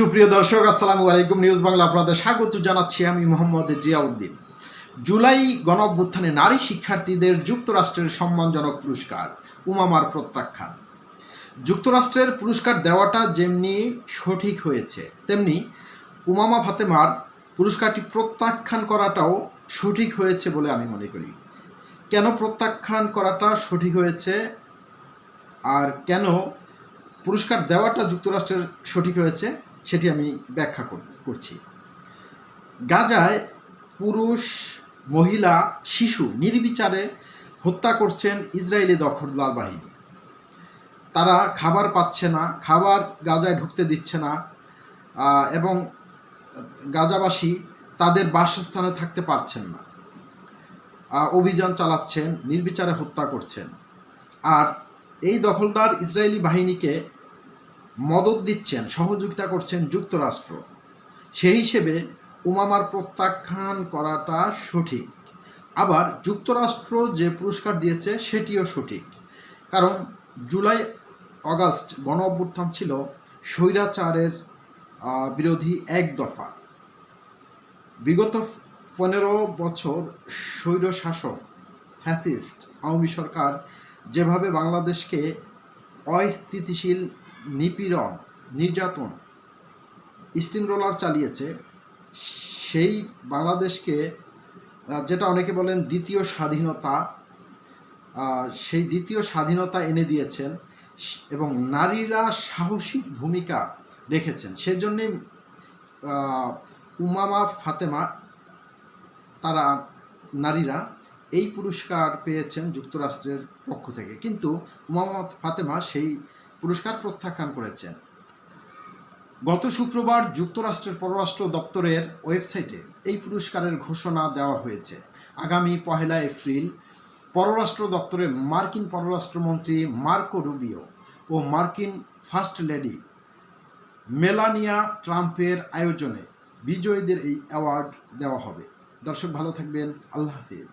সুপ্রিয় দর্শক, আসসালামু আলাইকুম। নিউজ বাংলা আপনাদের স্বাগত জানাচ্ছি আমি মোহাম্মদ জিয়াউদ্দিন। জুলাই গণ নারী শিক্ষার্থীদের যুক্তরাষ্ট্রের সম্মানজনক পুরস্কার, উমামার প্রত্যাখ্যান। যুক্তরাষ্ট্রের পুরস্কার দেওয়াটা যেমনি সঠিক হয়েছে, তেমনি উমামা ফাতেমার পুরস্কারটি প্রত্যাখ্যান করাটাও সঠিক হয়েছে বলে আমি মনে করি। কেন প্রত্যাখ্যান করাটা সঠিক হয়েছে আর কেন পুরস্কার দেওয়াটা যুক্তরাষ্ট্রের সঠিক হয়েছে? সেটি আমি ব্যাখ্যা কর- করছি। গাজায় পুরুষ, মহিলা, শিশু নির্বিচারে হত্যা করছেন ইসরায়েলি দখলদার বাহিনী। তারা খাবার পাচ্ছে না, খাবার গাজায় ঢুকতে দিচ্ছে না এবং গাজাবাসী তাদের বাসস্থানে থাকতে পারছেন না। অভিযান চালাচ্ছেন, নির্বিচারে হত্যা করছেন। আর এই দখলদার ইসরায়েলি বাহিনীকে মদত দিচ্ছেন, সহযোগিতা করছেন যুক্তরাষ্ট্র। সেই হিসেবে উমামার প্রত্যাখ্যান করাটা সঠিক। আবার যুক্তরাষ্ট্র যে পুরস্কার দিয়েছে, সেটিও সঠিক। কারণ জুলাই অগাস্ট গণ অভ্যুত্থান ছিল স্বৈরাচারের বিরোধী এক দফা। বিগত পনেরো বছর স্বৈর শাসক, ফ্যাসিস্ট, আওয়ামী সরকার যেভাবে বাংলাদেশকে অস্থিতিশীল নিপীড়ন, নির্যাতন স্টিম রোলার চালিয়েছে। সেই বাংলাদেশকে যেটা অনেকে বলেন দ্বিতীয় স্বাধীনতা সেই দ্বিতীয় স্বাধীনতা এনে দিয়েছেন এবং নারীরা সাহসিক ভূমিকা রেখেছেন। সেজন্যে উমামা, ফাতেমা, তারা নারীরা এই পুরস্কার পেয়েছেন যুক্তরাষ্ট্রের পক্ষ থেকে। কিন্তু উমামা, ফাতেমা সেই পুরস্কার প্রত্যাখ্যান করেছেন। গত শুক্রবার যুক্তরাষ্ট্রের পররাষ্ট্র দপ্তরের ওয়েবসাইটে এই পুরস্কারের ঘোষণা দেওয়া হয়েছে। আগামী পহেলা এপ্রিল পররাষ্ট্র দপ্তরে মার্কিন পররাষ্ট্রমন্ত্রী মার্কো রুবিও ও মার্কিন ফার্স্ট লেডি মেলানিয়া ট্রাম্পের আয়োজনে বিজয়ীদের এই অ্যাওয়ার্ড দেওয়া হবে। দর্শক ভালো থাকবেন, আল্লাহ হাফিজ।